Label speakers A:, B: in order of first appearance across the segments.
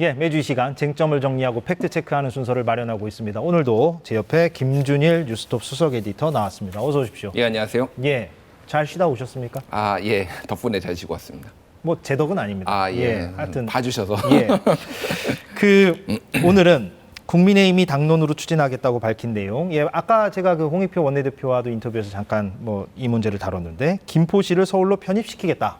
A: 예, 매주 이 시간 쟁점을 정리하고 팩트 체크하는 순서를 마련하고 있습니다. 오늘도 제 옆에 김준일 뉴스톱 수석 에디터 나왔습니다. 어서 오십시오.
B: 예, 안녕하세요.
A: 예, 잘 쉬다 오셨습니까?
B: 아, 예. 덕분에 잘 지고 왔습니다.
A: 뭐 제 덕은 아닙니다.
B: 아, 예.
A: 하여튼
B: 봐주셔서.
A: 예, 그 오늘은 국민의힘이 당론으로 추진하겠다고 밝힌 내용. 예, 아까 제가 그 홍익표 원내대표와도 인터뷰에서 잠깐 뭐 이 문제를 다뤘는데 김포시를 서울로 편입시키겠다.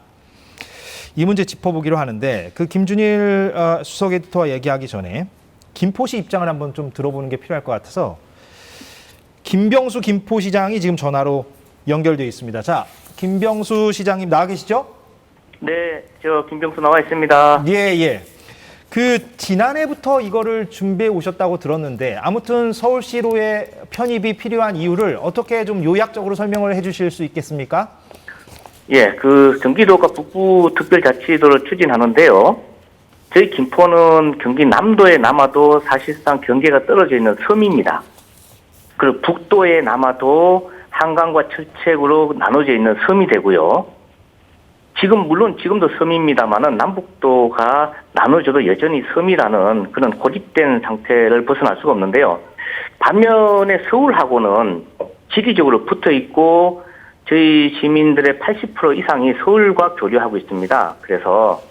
A: 이 문제 짚어보기로 하는데 그 김준일 어, 수석 에디터와 얘기하기 전에 김포시 입장을 한번 좀 들어보는 게 필요할 것 같아서 김병수 김포시장이 지금 전화로 연결돼 있습니다. 자, 김병수 시장님 나와 계시죠?
C: 네, 저 김병수 나와 있습니다.
A: 예, 예. 그 지난해부터 이거를 준비해 오셨다고 들었는데 아무튼 서울시로의 편입이 필요한 이유를 어떻게 좀 요약적으로 설명을 해 주실 수 있겠습니까?
C: 예, 그 경기도가 북부 특별자치도를 추진하는데요. 저희 김포는 경기 남도에 남아도 사실상 경계가 떨어져 있는 섬입니다. 그리고 북도에 남아도 한강과 철책으로 나눠져 있는 섬이 되고요. 지금 물론 지금도 섬입니다만은 남북도가 나눠져도 여전히 섬이라는 그런 고립된 상태를 벗어날 수가 없는데요. 반면에 서울하고는 지리적으로 붙어 있고 저희 시민들의 80% 이상이 서울과 교류하고 있습니다. 그래서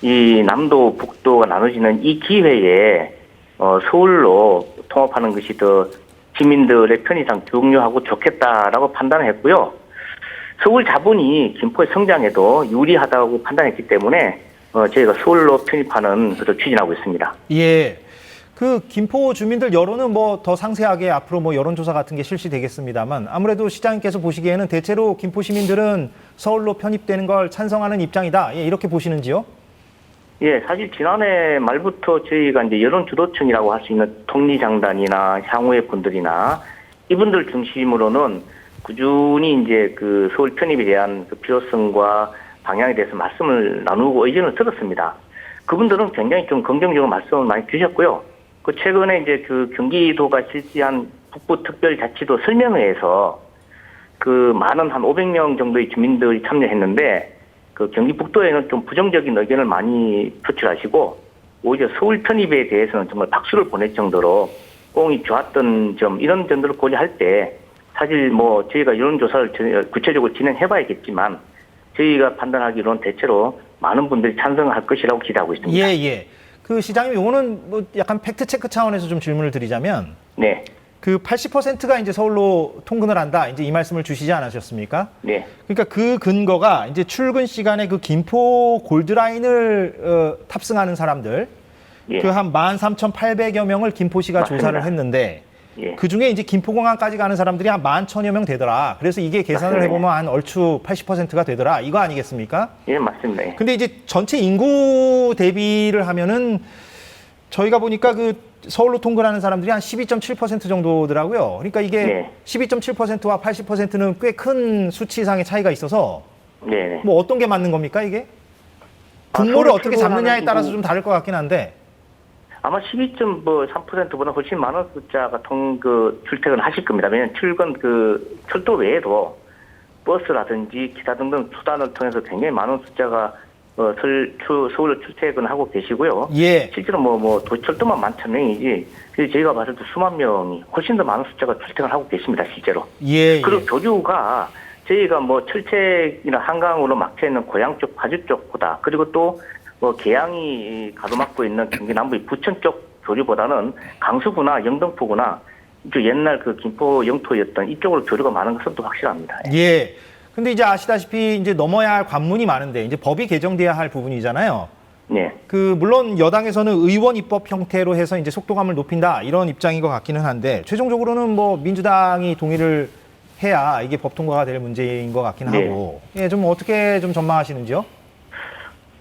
C: 이 남도 북도가 나눠지는 이 기회에 어, 서울로 통합하는 것이 더 시민들의 편의상 경유하고 좋겠다라고 판단했고요. 서울 자본이 김포의 성장에도 유리하다고 판단했기 때문에 어, 저희가 서울로 편입하는 것을 추진하고 있습니다.
A: 예. 그 김포 주민들 여론은 뭐 더 상세하게 앞으로 뭐 여론조사 같은 게 실시되겠습니다만 아무래도 시장님께서 보시기에는 대체로 김포 시민들은 서울로 편입되는 걸 찬성하는 입장이다. 예, 이렇게 보시는지요?
C: 예, 사실 지난해 말부터 저희가 이제 여론 주도층이라고 할 수 있는 통리장단이나 향후의 분들이나 이분들 중심으로는 꾸준히 이제 그 서울 편입에 대한 그 필요성과 방향에 대해서 말씀을 나누고 의견을 들었습니다. 그분들은 굉장히 좀 긍정적으로 말씀을 많이 주셨고요. 그 최근에 이제 그 경기도가 실시한 북부 특별자치도 설명회에서 그 많은 한 500명 정도의 주민들이 참여했는데 그 경기 북도에는 좀 부정적인 의견을 많이 표출하시고 오히려 서울 편입에 대해서는 정말 박수를 보낼 정도로 꽁이 좋았던 점 이런 점들을 고려할 때 사실 뭐 저희가 이런 조사를 전- 구체적으로 진행해봐야겠지만 저희가 판단하기로는 대체로 많은 분들이 찬성할 것이라고 기대하고 있습니다.
A: 예, 예. 그 시장님 이거는 뭐 약간 팩트 체크 차원에서 좀 질문을 드리자면
C: 네,
A: 그 80%가 이제 서울로 통근을 한다. 이제 이 말씀을 주시지 않으셨습니까?
C: 네,
A: 그러니까 그 근거가 이제 출근 시간에 그 김포 골드라인을 어, 탑승하는 사람들
C: 예,
A: 그 한 13,800여 명을 김포시가
C: 맞습니다.
A: 조사를 했는데
C: 예,
A: 그 중에 이제 김포공항까지 가는 사람들이 한 11,000여 명 되더라. 그래서 이게 계산을
C: 맞습니다.
A: 해보면 한 얼추 80%가 되더라. 이거 아니겠습니까?
C: 예, 맞습니다. 예.
A: 근데 이제 전체 인구 대비를 하면은 저희가 보니까 그 서울로 통근하는 사람들이 한 12.7% 정도더라고요. 그러니까 이게
C: 네.
A: 12.7%와 80%는 꽤 큰 수치상의 차이가 있어서
C: 네, 네.
A: 뭐 어떤 게 맞는 겁니까 이게?
C: 아,
A: 분모를
C: 서울
A: 어떻게 잡느냐에 따라서
C: 그-
A: 좀 다를 것 같긴 한데.
C: 아마 12.3%보다 훨씬 많은 숫자가 통, 그, 출퇴근 하실 겁니다. 왜냐면 출근 그, 철도 외에도 버스라든지 기타 등등 수단을 통해서 굉장히 많은 숫자가 어, 설, 추, 서울로 출퇴근하고 계시고요.
A: 예.
C: 실제로 뭐, 뭐, 도철도만 만천 명이지, 저희가 봤을 때 수만 명이 훨씬 더 많은 숫자가 출퇴근하고 계십니다, 실제로.
A: 예.
C: 그리고
A: 예.
C: 교류가 저희가 뭐 철책이나 한강으로 막혀 있는 고향 쪽, 파주 쪽보다 그리고 또 뭐 계양이 가로막고 있는 경기 남부의 부천 쪽 교류보다는 강수구나 영등포구나 저 옛날 그 김포 영토였던 이쪽으로 교류가 많은 것은 또 확실합니다. 예.
A: 예. 근데 이제 아시다시피 이제 넘어야 할 관문이 많은데 이제 법이 개정돼야 할 부분이잖아요.
C: 네.
A: 그 물론 여당에서는 의원 입법 형태로 해서 이제 속도감을 높인다 이런 입장인 것 같기는 한데 최종적으로는 뭐 민주당이 동의를 해야 이게 법 통과가 될 문제인 것 같긴
C: 네.
A: 하고 예 좀 어떻게 좀 전망하시는지요?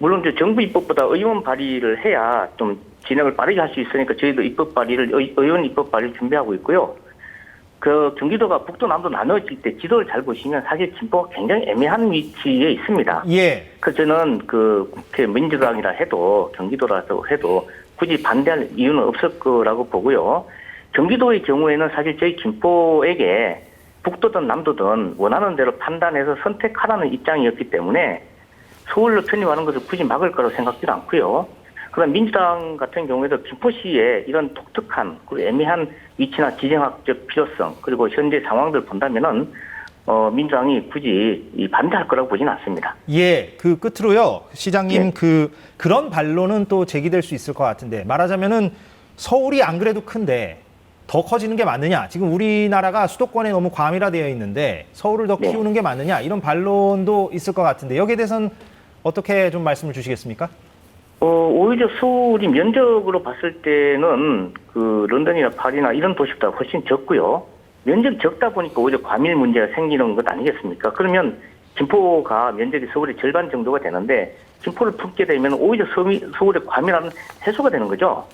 C: 물론 이제 정부 입법보다 의원 발의를 해야 좀 진행을 빠르게 할 수 있으니까 저희도 입법 발의를 의, 의원 입법 발의를 준비하고 있고요. 그 경기도가 북도 남도 나눠질 때 지도를 잘 보시면 사실 김포가 굉장히 애매한 위치에 있습니다.
A: 예.
C: 그 저는 그 국회 민주당이라 해도 경기도라서 해도 굳이 반대할 이유는 없을 거라고 보고요. 경기도의 경우에는 사실 저희 김포에게 북도든 남도든 원하는 대로 판단해서 선택하라는 입장이었기 때문에 서울로 편입하는 것을 굳이 막을 거라고 생각지도 않고요. 그럼 민주당 같은 경우에도 김포시의 이런 독특한 그리고 애매한 위치나 지정학적 필요성 그리고 현재 상황들 본다면은 어, 민주당이 굳이 이 반대할 거라고 보지는 않습니다.
A: 예, 그 끝으로요, 시장님
C: 예.
A: 그 그런 반론은 또 제기될 수 있을 것 같은데 말하자면은 서울이 안 그래도 큰데 더 커지는 게 맞느냐? 지금 우리나라가 수도권에 너무 과밀화되어 있는데 서울을 더
C: 네.
A: 키우는 게 맞느냐? 이런 반론도 있을 것 같은데 여기에 대해서는 어떻게 좀 말씀을 주시겠습니까?
C: 어, 오히려 서울이 면적으로 봤을 때는 그 런던이나 파리나 이런 도시보다 훨씬 적고요. 면적이 적다 보니까 오히려 과밀 문제가 생기는 것 아니겠습니까? 그러면 김포가 면적이 서울의 절반 정도가 되는데 김포를 품게 되면 오히려 서울, 서울의 과밀함은 해소가 되는 거죠.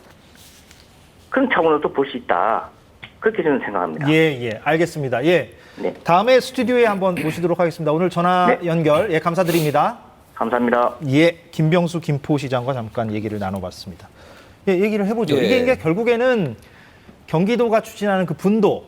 C: 그런 차원으로도 볼 수 있다. 그렇게 저는 생각합니다.
A: 예, 예, 알겠습니다. 예,
C: 네.
A: 다음에 스튜디오에 한번 모시도록 하겠습니다. 오늘 전화
C: 네.
A: 연결 예 감사드립니다.
C: 감사합니다.
A: 예, 김병수 김포시장과 잠깐 얘기를 나눠봤습니다. 예, 얘기를 해보죠.
B: 예.
A: 이게, 이게 결국에는 경기도가 추진하는 그 분도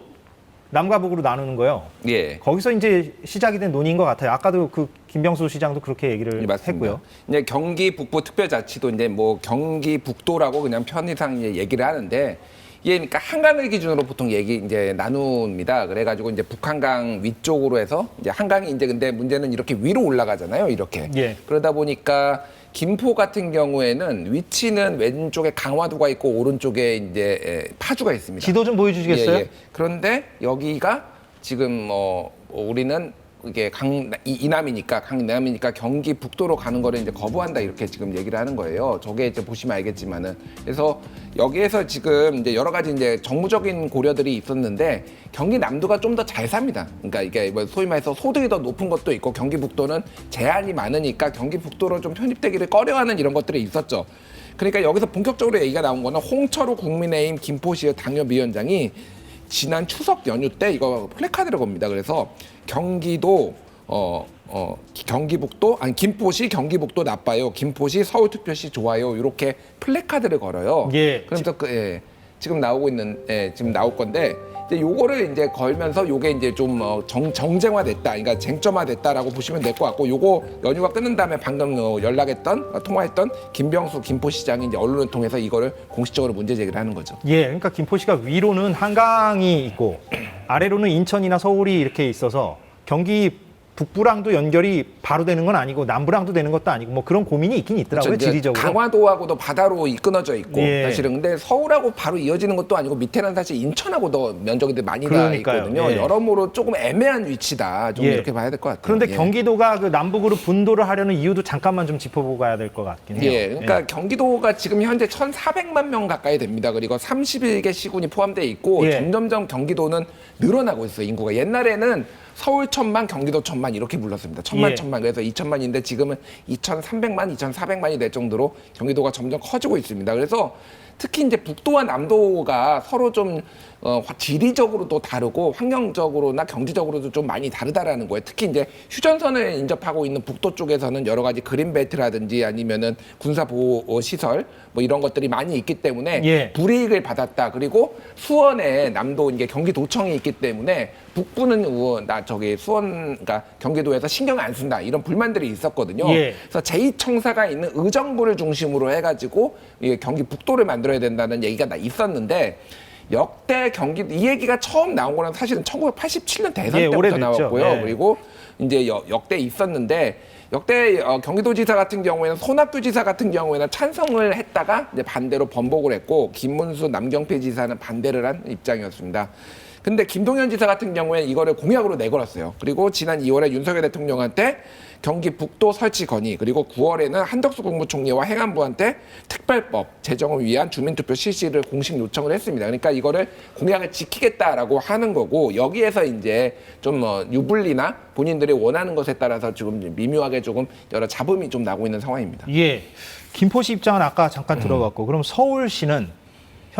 A: 남과 북으로 나누는 거요.
B: 예.
A: 거기서 이제 시작이 된 논의인 것 같아요. 아까도 그 김병수 시장도 그렇게 얘기를
B: 예, 맞습니다.
A: 했고요.
B: 이제 경기 북부 특별자치도 이제 뭐 경기 북도라고 그냥 편의상 이제 얘기를 하는데 이게 그러니까 한강을 기준으로 보통 얘기 이제 나눕니다. 그래가지고 이제 북한강 위쪽으로 해서 이제 한강이 이제 근데 문제는 이렇게 위로 올라가잖아요. 이렇게.
A: 예.
B: 그러다 보니까 김포 같은 경우에는 위치는 왼쪽에 강화도가 있고 오른쪽에 이제 에, 파주가 있습니다.
A: 지도 좀 보여주시겠어요?
B: 예, 예. 그런데 여기가 지금 뭐 우리는 이게 강 이- 이남이니까 강남이니까 경기 북도로 가는 거를 이제 거부한다 이렇게 지금 얘기를 하는 거예요. 저게 이제 보시면 알겠지만은 그래서 여기에서 지금 이제 여러 가지 이제 정무적인 고려들이 있었는데 경기 남도가 좀 더 잘 삽니다. 그러니까 이게 뭐 소위 말해서 소득이 더 높은 것도 있고 경기 북도는 제한이 많으니까 경기 북도로 좀 편입되기를 꺼려하는 이런 것들이 있었죠. 그러니까 여기서 본격적으로 얘기가 나온 거는 홍철호 국민의힘 김포시의 당협위원장이 지난 추석 연휴 때 이거 플래카드를 겁니다. 그래서 경기도 어, 어, 경기북도 아니 김포시 경기북도 나빠요. 김포시 서울특별시 좋아요. 이렇게 플래카드를 걸어요.
A: 예.
B: 그러면서 그 예, 지금 나오고 있는 예, 지금 나올 건데 이제 요거를 이제 걸면서 요게 이제 좀 어, 정, 정쟁화됐다. 그러니까 쟁점화됐다라고 보시면 될 것 같고 요거 연휴가 끝난 다음에 방금 어, 연락했던 어, 통화했던 김병수 김포시장이 이제 언론을 통해서 이거를 공식적으로 문제 제기를 하는 거죠.
A: 예, 그러니까 김포시가 위로는 한강이 있고 아래로는 인천이나 서울이 이렇게 있어서 경기 북부랑도 연결이 바로 되는 건 아니고 남부랑도 되는 것도 아니고 뭐 그런 고민이 있긴 있더라고요
B: 그렇죠.
A: 지리적으로.
B: 강화도하고도 바다로 이- 끊어져 있고
A: 예.
B: 사실은 근데 서울하고 바로 이어지는 것도 아니고 밑에는 사실 인천하고도 면적이 많이 다
A: 그러니까요.
B: 있거든요.
A: 예.
B: 여러모로 조금 애매한 위치다. 좀
A: 예.
B: 이렇게 봐야 될 것 같아요.
A: 그런데
B: 예.
A: 경기도가 그 남북으로 분도를 하려는 이유도 잠깐만 좀 짚어보고 가야 될 것 같긴 해요.
B: 예, 그러니까 경기도가 지금 현재 1,400만 명 가까이 됩니다. 그리고 31개 시군이 포함되어 있고
A: 예.
B: 점점점 경기도는 늘어나고 있어요. 인구가 옛날에는 서울 천만, 경기도 천만 이렇게 불렀습니다. 천만,
A: 예.
B: 천만. 그래서 2천만인데 지금은 2,300만, 2,400만이 될 정도로 경기도가 점점 커지고 있습니다. 그래서 특히 이제 북도와 남도가 서로 좀 어, 화- 지리적으로도 다르고 환경적으로나 경제적으로도 좀 많이 다르다라는 거예요. 특히 이제 휴전선을 인접하고 있는 북도 쪽에서는 여러 가지 그린벨트라든지 아니면은 군사 보호 시설 뭐 이런 것들이 많이 있기 때문에
A: 예.
B: 불이익을 받았다. 그리고 수원에 남도 이게 경기도청이 있기 때문에 북부는 우- 나 저기 수원 그러니까 경기도에서 신경 안 쓴다 이런 불만들이 있었거든요.
A: 예.
B: 그래서 제2청사가 있는 의정부를 중심으로 해가지고 이게 경기 북도를 만들어야 된다는 얘기가 나 있었는데 역대 경기 이 얘기가 처음 나온 거는 사실은 1987년 대선
A: 예,
B: 때부터. 나왔고요.
A: 예.
B: 그리고 이제 여- 역대 있었는데 역대 어, 경기도지사 같은 경우에는 손학규 지사 같은 경우에는 찬성을 했다가 이제 반대로 번복을 했고 김문수 남경필 지사는 반대를 한 입장이었습니다. 근데 김동연 지사 같은 경우에 이거를 공약으로 내걸었어요. 그리고 지난 2월에 윤석열 대통령한테 경기 북도 설치 건의 그리고 9월에는 한덕수 국무총리와 행안부한테 특별법 제정을 위한 주민투표 실시를 공식 요청을 했습니다. 그러니까 이거를 공약을 지키겠다라고 하는 거고 여기에서 이제 좀 뭐 유불리나 본인들이 원하는 것에 따라서 지금 미묘하게 조금 여러 잡음이 좀 나고 있는 상황입니다.
A: 예. 김포시 입장은 아까
B: 음.
A: 잠깐 들어갔고 그럼 서울시는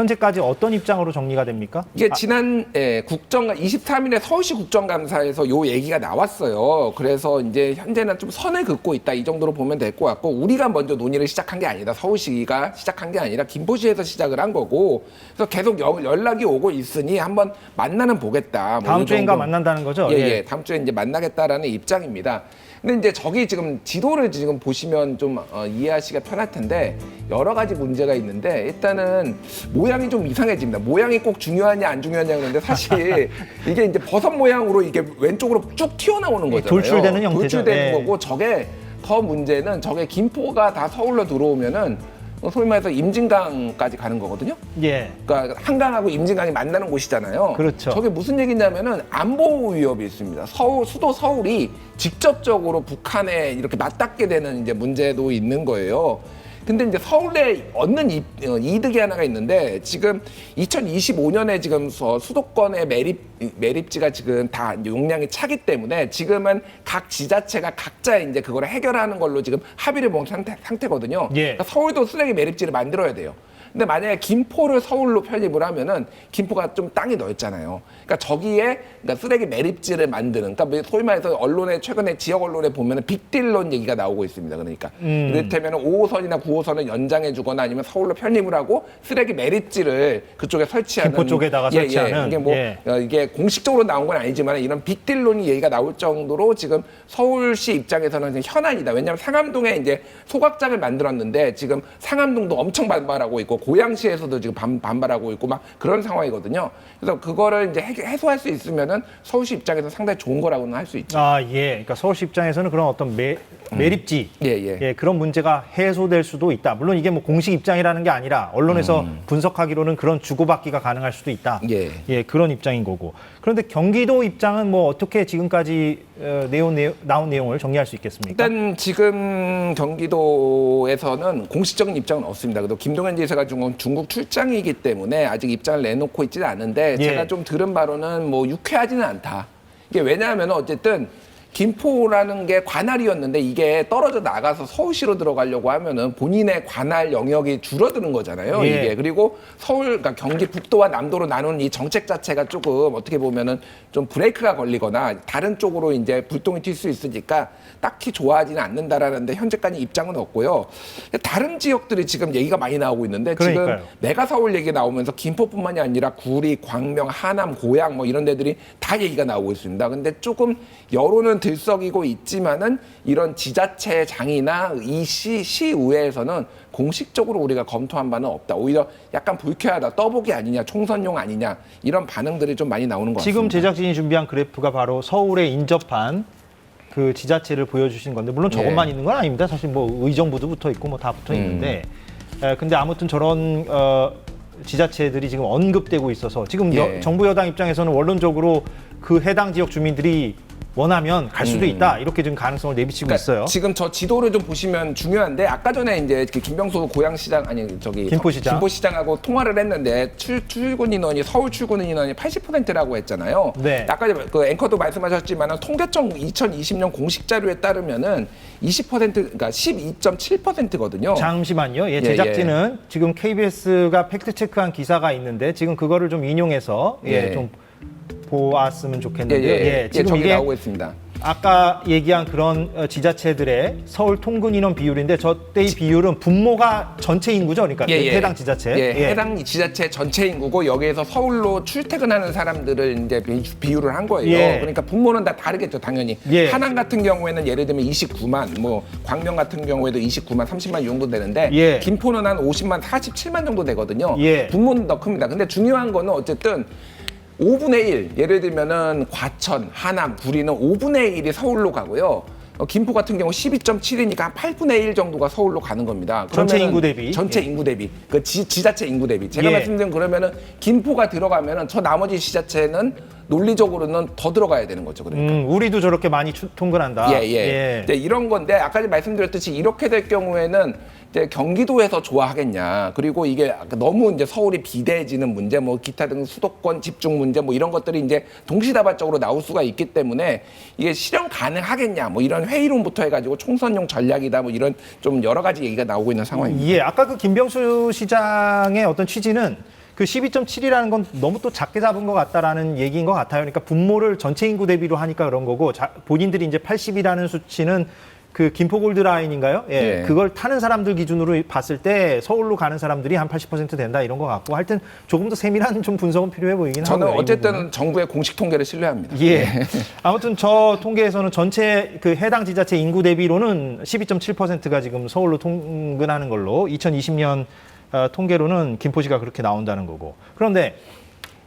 A: 현재까지 어떤 입장으로 정리가 됩니까?
B: 이게 지난 예, 국정 23일에 서울시 국정감사에서 요 얘기가 나왔어요. 그래서 이제 현재는 좀 선을 긋고 있다 이 정도로 보면 될 것 같고 우리가 먼저 논의를 시작한 게 아니다. 서울시가 시작한 게 아니라 김포시에서 시작을 한 거고 그래서 계속 연- 연락이 오고 있으니 한번 만나는 보겠다. 뭐
A: 다음
B: 이
A: 주인가. 만난다는 거죠?
B: 예, 예. 다음 주에 이제 만나겠다라는 입장입니다. 근데 이제 저기 지금 지도를 지금 보시면 좀 어, 이해하시기가 편할 텐데 여러 가지 문제가 있는데 일단은 모양이 좀 이상해집니다. 모양이 꼭 중요하냐 안 중요하냐 그런데 사실 이게 이제 버섯 모양으로 이게 왼쪽으로 쭉 튀어나오는 거잖아요.
A: 돌출되는 형태죠.
B: 돌출되는
A: 네.
B: 거고 저게 더 문제는 저게 김포가 다 서울로 들어오면은 어, 소위 말해서 임진강까지 가는 거거든요.
A: 예.
B: 그러니까 한강하고 임진강이 만나는 곳이잖아요.
A: 그렇죠.
B: 저게 무슨 얘기냐면은 안보 위협이 있습니다. 서울 수도 서울이 직접적으로 북한에 이렇게 맞닿게 되는 이제 문제도 있는 거예요. 근데 이제 서울에 얻는 이, 어, 이득이 하나가 있는데 지금 2025년에 지금 서- 수도권의 매립 매립지가 지금 다 용량이 차기 때문에 지금은 각 지자체가 각자 이제 그걸 해결하는 걸로 지금 합의를 본 상태, 상태거든요.
A: 예.
B: 그러니까 서울도 쓰레기 매립지를 만들어야 돼요. 근데 만약에 김포를 서울로 편입을 하면은 김포가 좀 땅이 넓잖아요. 그러니까 저기에 그러니까 쓰레기 매립지를 만드는 그러니까 뭐 소위 말해서 언론에 최근에 지역 언론에 보면은 빅딜론 얘기가 나오고 있습니다. 그러니까
A: 음.
B: 이를테면 5호선이나 9호선을 연장해 주거나 아니면 서울로 편입을 하고 쓰레기 매립지를 그쪽에 설치하는
A: 김포 쪽에다가
B: 예, 예.
A: 설치하는,
B: 이게 뭐
A: 예.
B: 어, 이게 공식적으로 나온 건 아니지만 이런 빅딜론이 얘기가 나올 정도로 지금 서울시 입장에서는 현안이다. 왜냐하면 상암동에 이제 소각장을 만들었는데 지금 상암동도 엄청 반발하고 있고 고양시에서도 지금 반, 반발하고 있고 막 그런 상황이거든요. 그래서 그거를 이제 해, 해소할 수 있으면은 서울시 입장에서 상당히 좋은 거라고는 할 수 있죠.
A: 아, 예. 그러니까 서울시 입장에서는 그런 어떤 매, 매립지
B: 예, 예.
A: 그런 문제가 해소될 수도 있다. 물론 이게 뭐 공식 입장이라는 게 아니라 언론에서 분석하기로는 그런 주고받기가 가능할 수도 있다.
B: 예.
A: 예, 그런 입장인 거고. 그런데 경기도 입장은 뭐 어떻게 지금까지 어, 내용, 내용, 나온 내용을 정리할 수 있겠습니까?
B: 일단 지금 경기도에서는 공식적인 입장은 없습니다. 그래도 김동연 지사가 중국, 중국 출장이기 때문에 아직 입장을 내놓고 있지는 않은데
A: 예.
B: 제가 좀 들은 바로는 뭐 유쾌하지는 않다. 이게 왜냐하면 어쨌든 김포라는 게 관할이었는데 이게 떨어져 나가서 서울시로 들어가려고 하면은 본인의 관할 영역이 줄어드는 거잖아요.
A: 예.
B: 이게 그리고 서울, 그러니까 경기 북도와 남도로 나누는 이 정책 자체가 조금 어떻게 보면은 좀 브레이크가 걸리거나 다른 쪽으로 이제 불똥이 튈 수 있으니까 딱히 좋아하지는 않는다라는데 현재까지 입장은 없고요. 다른 지역들이 지금 얘기가 많이 나오고 있는데
A: 그러니까요.
B: 지금 메가 서울 얘기 나오면서 김포뿐만이 아니라 구리, 광명, 하남, 고양 뭐 이런 데들이 다 얘기가 나오고 있습니다. 근데 조금 여론은 들썩이고 있지만은 이런 지자체 장이나 이 시, 시의회에서는 공식적으로 우리가 검토한 바는 없다. 오히려 약간 불쾌하다. 떠보기 아니냐, 총선용 아니냐 이런 반응들이 좀 많이 나오는 것 같습니다.
A: 지금 제작진이 준비한 그래프가 바로 서울에 인접한 그 지자체를 보여주신 건데 물론 저것만
B: 예.
A: 있는 건 아닙니다. 사실 뭐 의정부도 붙어 있고 뭐 다 붙어
B: 음.
A: 있는데 에, 근데 아무튼 저런 어, 지자체들이 지금 언급되고 있어서 지금 여-
B: 예.
A: 정부 여당 입장에서는 원론적으로 그 해당 지역 주민들이 원하면 갈 수도 있다 이렇게 지금 가능성을 내비치고
B: 음. 그러니까
A: 있어요.
B: 지금 저 지도를 좀 보시면 중요한데 아까 전에 이제 그 김병수 고양시장 아니 저기
A: 김포시장.
B: 김포시장하고 통화를 했는데 출, 출근 인원이 서울 출근 인원이 80%라고 했잖아요.
A: 네.
B: 아까 그 앵커도 말씀하셨지만 통계청 2020년 공식 자료에 따르면은 20% 그러니까 12.7%거든요.
A: 잠시만요. 예,
B: 예,
A: 제작진은 지금 KBS가 팩트 체크한 기사가 있는데 지금 그거를 좀 인용해서 예,
B: 예.
A: 좀 보았으면
B: 예,
A: 좋겠는데요.
B: 예, 예.
A: 지금 이게
B: 나오고 있습니다.
A: 아까 얘기한 그런 어, 지자체들의 서울 통근 인원 비율인데 저때의 비율은 분모가 전체 인구죠, 그러니까
B: 예, 예.
A: 해당 지자체.
B: 예,
A: 예.
B: 해당 지자체 전체 인구고 여기에서 서울로 출퇴근하는 사람들을 이제 비- 비율을 한 거예요.
A: 예.
B: 그러니까 분모는 다 다르겠죠, 당연히.
A: 예.
B: 하남 같은 경우에는 예를 들면 29만, 뭐 광명 같은 경우에도 29만, 30만 이 정도 되는데
A: 예.
B: 김포는 한 50만, 47만 정도 되거든요.
A: 예.
B: 분모는 더 큽니다. 근데 중요한 거는 어쨌든 5분의 1, 예를 들면은 과천, 하남, 구리는 5분의 1이 서울로 가고요. 어, 김포 같은 경우 12.7이니까 한 8분의 1 정도가 서울로 가는 겁니다.
A: 전체
B: 그러면은
A: 인구 대비.
B: 전체
A: 예.
B: 인구 대비 그 지, 지자체 인구 대비 제가
A: 예.
B: 말씀드린 그러면은 김포가 들어가면은 저 나머지 지자체는 논리적으로는 더 들어가야 되는 거죠. 그러니까.
A: 음, 우리도 저렇게 많이 추- 통근한다.
B: 예, 예. 이제 이런 건데 아까 말씀드렸듯이 이렇게 될 경우에는 이제 경기도에서 좋아하겠냐. 그리고 이게 너무 이제 서울이 비대해지는 문제, 뭐 기타 등 수도권 집중 문제, 뭐 이런 것들이 이제 동시다발적으로 나올 수가 있기 때문에 이게 실현 가능하겠냐. 뭐 이런 회의론부터 해 가지고 총선용 전략이다. 뭐 이런 좀 여러 가지 얘기가 나오고 있는 상황입니다.
A: 예, 아까 그 김병수 시장의 어떤 취지는 그 12.7이라는 건 너무 또 작게 잡은 것 같다라는 얘기인 것 같아요. 그러니까 분모를 전체 인구 대비로 하니까 그런 거고 자, 본인들이 이제 80이라는 수치는 그 김포 골드 라인인가요? 예.
B: 예.
A: 그걸 타는 사람들 기준으로 봤을 때 서울로 가는 사람들이 한 80% 된다 이런 것 같고 하여튼 조금 더 세밀한 좀 분석은 필요해 보이긴
B: 저는
A: 하고요. 이 부분은.
B: 어쨌든 정부의 공식 통계를 신뢰합니다.
A: 예. 아무튼 저 통계에서는 전체 그 해당 지자체 인구 대비로는 12.7%가 지금 서울로 통근하는 걸로 2020년 어, 통계로는 김포시가 그렇게 나온다는 거고. 그런데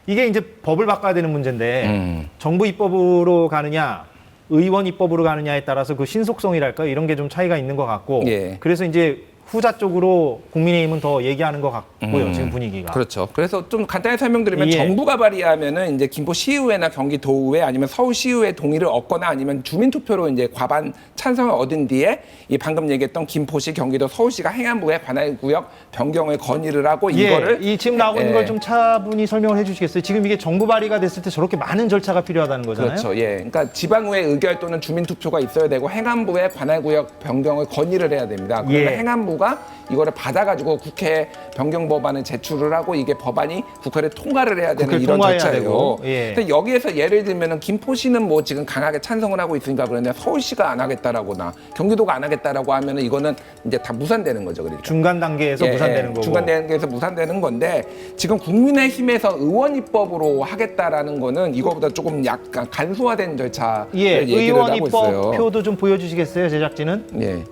A: 이게 이제 법을 바꿔야 되는 문제인데
B: 음.
A: 정부 입법으로 가느냐 의원 입법으로 가느냐에 따라서 그 신속성이랄까 이런 게 좀 차이가 있는 것 같고
B: 예.
A: 그래서 이제 후자 쪽으로 국민의힘은 더 얘기하는 것 같고요
B: 음.
A: 지금 분위기가
B: 그렇죠. 그래서 좀 간단히 설명드리면
A: 예.
B: 정부가 발의하면은 이제 김포시의회나 경기도의회 아니면 서울시의회 동의를 얻거나 아니면 주민투표로 이제 과반 찬성을 얻은 뒤에 이 방금 얘기했던 김포시, 경기도, 서울시가 행안부에 관할 구역 변경을 건의를 하고 이거를
A: 예, 이 지금 나오고 있는
B: 예.
A: 걸 좀 차분히 설명을 해주시겠어요? 지금 이게 정부 발의가 됐을 때 저렇게 많은 절차가 필요하다는 거잖아요.
B: 그렇죠. 예. 그러니까 지방의회 의결 또는 주민투표가 있어야 되고 행안부에 관할 구역 변경을 건의를 해야 됩니다. 그러면
A: 예.
B: 행안부가 이거를 받아가지고 국회 변경 법안을 제출을 하고 이게 법안이 국회를 통과를 해야 되는 이런 절차예요.
A: 예.
B: 근데 여기에서 예를 들면은 김포시는 뭐 지금 강하게 찬성을 하고 있으니까 그런데 서울시가 안 하겠다라거나 경기도가 안 하겠다라고 하면은 이거는 이제 다 무산되는 거죠. 그러니까.
A: 중간 단계에서
B: 예,
A: 무산되는
B: 예,
A: 거고.
B: 중간 단계에서 무산되는 건데 지금 국민의힘에서 의원 입법으로 하겠다라는 거는 이거보다 조금 약간 간소화된 절차를
A: 예,
B: 얘기를
A: 의원
B: 하고
A: 입법
B: 있어요.
A: 표도 좀 보여주시겠어요, 제작진은?
B: 예.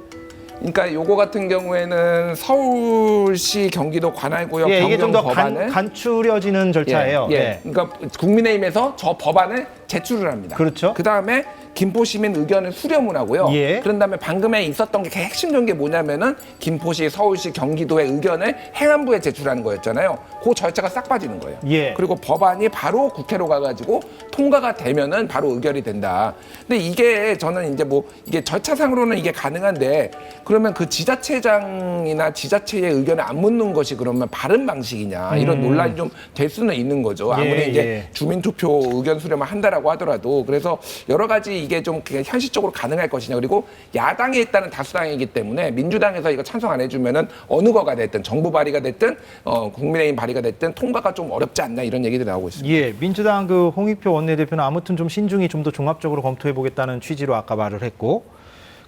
B: 그러니까 요거 같은 경우에는 서울시 경기도 관할구역
A: 예, 이게
B: 변경
A: 좀더
B: 법안을
A: 간추려지는 절차예요.
B: 예, 예.
A: 예.
B: 그러니까 국민의힘에서 저 법안을 제출을 합니다.
A: 그렇죠.
B: 그 다음에 김포 시민 의견을 수렴을 하고요.
A: 예.
B: 그런 다음에 방금에 있었던 게 핵심적인 게 뭐냐면은 김포시, 서울시, 경기도의 의견을 행안부에 제출하는 거였잖아요. 그 절차가 싹 빠지는 거예요.
A: 예.
B: 그리고 법안이 바로 국회로 가가지고 통과가 되면은 바로 의결이 된다. 근데 이게 저는 이제 뭐 이게 절차상으로는 이게 가능한데 그러면 그 지자체장이나 지자체의 의견을 안 묻는 것이 그러면 바른 방식이냐 이런 논란이 좀 될 수는 있는 거죠. 아무리
A: 음. 예,
B: 이제
A: 예.
B: 주민투표 의견 수렴을 한다라고 하더라도 그래서 여러 가지 이게 좀 현실적으로 가능할 것이냐 그리고 야당에 있다는 다수당이기 때문에 민주당에서 이거 찬성 안 해주면은 어느 거가 됐든 정부 발의가 됐든 어, 국민의힘 발의가 됐든 통과가 좀 어렵지 않나 이런 얘기들이 나오고 있습니다.
A: 예, 민주당 그 홍익표 원내대표는 아무튼 좀 신중히 좀 더 종합적으로 검토해 보겠다는 취지로 아까 말을 했고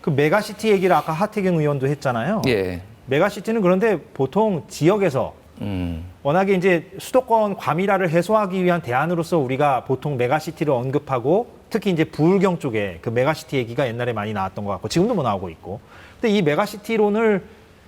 A: 그 메가시티 얘기를 아까 하태경 의원도 했잖아요.
B: 예.
A: 메가시티는 그런데 보통 지역에서
B: 음.
A: 워낙에 이제 수도권 과밀화를 해소하기 위한 대안으로서 우리가 보통 메가시티를 언급하고 특히 이제 부울경 쪽에 그 메가시티 얘기가 옛날에 많이 나왔던 것 같고 지금도 뭐 나오고 있고. 근데 이 메가시티론을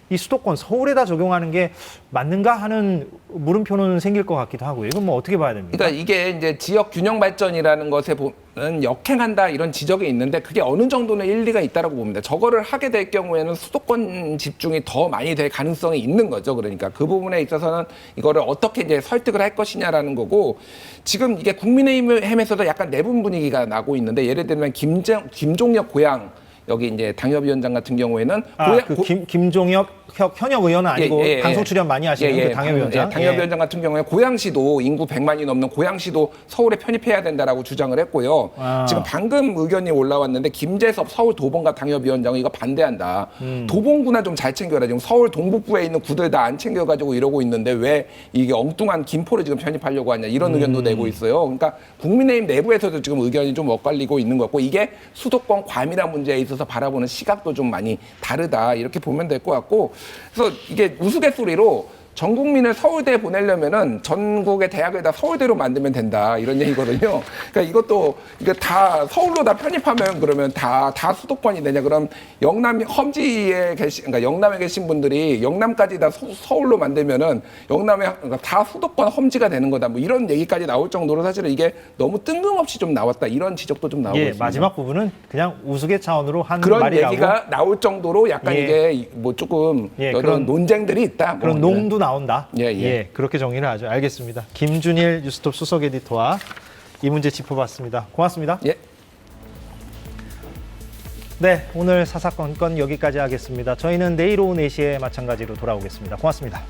A: 이 수도권 서울에다 적용하는 게 맞는가 하는 물음표는 생길 것 같기도 하고요. 이건 뭐 어떻게 봐야 됩니까?
B: 그러니까 이게 이제 지역 균형 발전이라는 것에 보면 역행한다 이런 지적이 있는데 그게 어느 정도는 일리가 있다라고 봅니다. 저거를 하게 될 경우에는 수도권 집중이 더 많이 될 가능성이 있는 거죠. 그러니까 그 부분에 있어서는 이거를 어떻게 이제 설득을 할 것이냐라는 거고 지금 이게 국민의힘에서도 약간 내분 분위기가 나고 있는데 예를 들면 김정 김종혁 고향 여기 이제 당협위원장 같은 경우에는
A: 아,
B: 고향-
A: 그
B: 고-
A: 김, 김종혁 현- 현역 의원은 아니고
B: 예, 예, 예.
A: 방송 출연 많이 하시는
B: 예, 예.
A: 그 당협위원장.
B: 예, 당협위원장 같은 경우에 고양시도 인구 100만이 넘는 고양시도 서울에 편입해야 된다라고 주장을 했고요.
A: 아.
B: 지금 방금 의견이 올라왔는데 김재섭 서울 도봉가 당협위원장이 이거 반대한다.
A: 음.
B: 도봉구나 좀 잘 챙겨라. 지금 서울 동북부에 있는 구들 다 안 챙겨가지고 이러고 있는데 왜 이게 엉뚱한 김포를 지금 편입하려고 하냐 이런
A: 음.
B: 의견도 내고 있어요. 그러니까 국민의힘 내부에서도 지금 의견이 좀 엇갈리고 있는 것 같고 이게 수도권 과밀화 문제에 있어서 바라보는 시각도 좀 많이 다르다. 이렇게 보면 될 것 같고. 그래서 이게 우스갯소리로 전 국민을 서울대에 보내려면은 전국의 대학을 다 서울대로 만들면 된다 이런 얘기거든요. 그러니까 이것도 이게 다 서울로 다 편입하면 그러면 다다 수도권이 되냐? 그럼 영남 험지에 계신 그러니까 영남에 계신 분들이 영남까지 다 서, 울로 만들면은 영남에 그러니까 다 수도권 험지가 되는 거다. 뭐 이런 얘기까지 나올 정도로 사실은 이게 너무 뜬금없이 좀 나왔다 이런 지적도 좀 나오고
A: 예,
B: 있습니다.
A: 마지막 부분은 그냥 우스개 차원으로 한
B: 그런
A: 말이라고.
B: 얘기가 나올 정도로 약간
A: 예.
B: 이게 뭐 조금
A: 예, 그런
B: 논쟁들이 있다. 뭐
A: 그런
B: 이런.
A: 농도 나온다.
B: 예, 예.
A: 그렇게 정리를 하죠. 알겠습니다. 김준일 뉴스톱 수석 에디터와 이 문제 짚어봤습니다. 고맙습니다.
B: 예.
A: 네, 오늘 사사건건 여기까지 하겠습니다. 저희는 내일 오후 4시에 마찬가지로 돌아오겠습니다. 고맙습니다.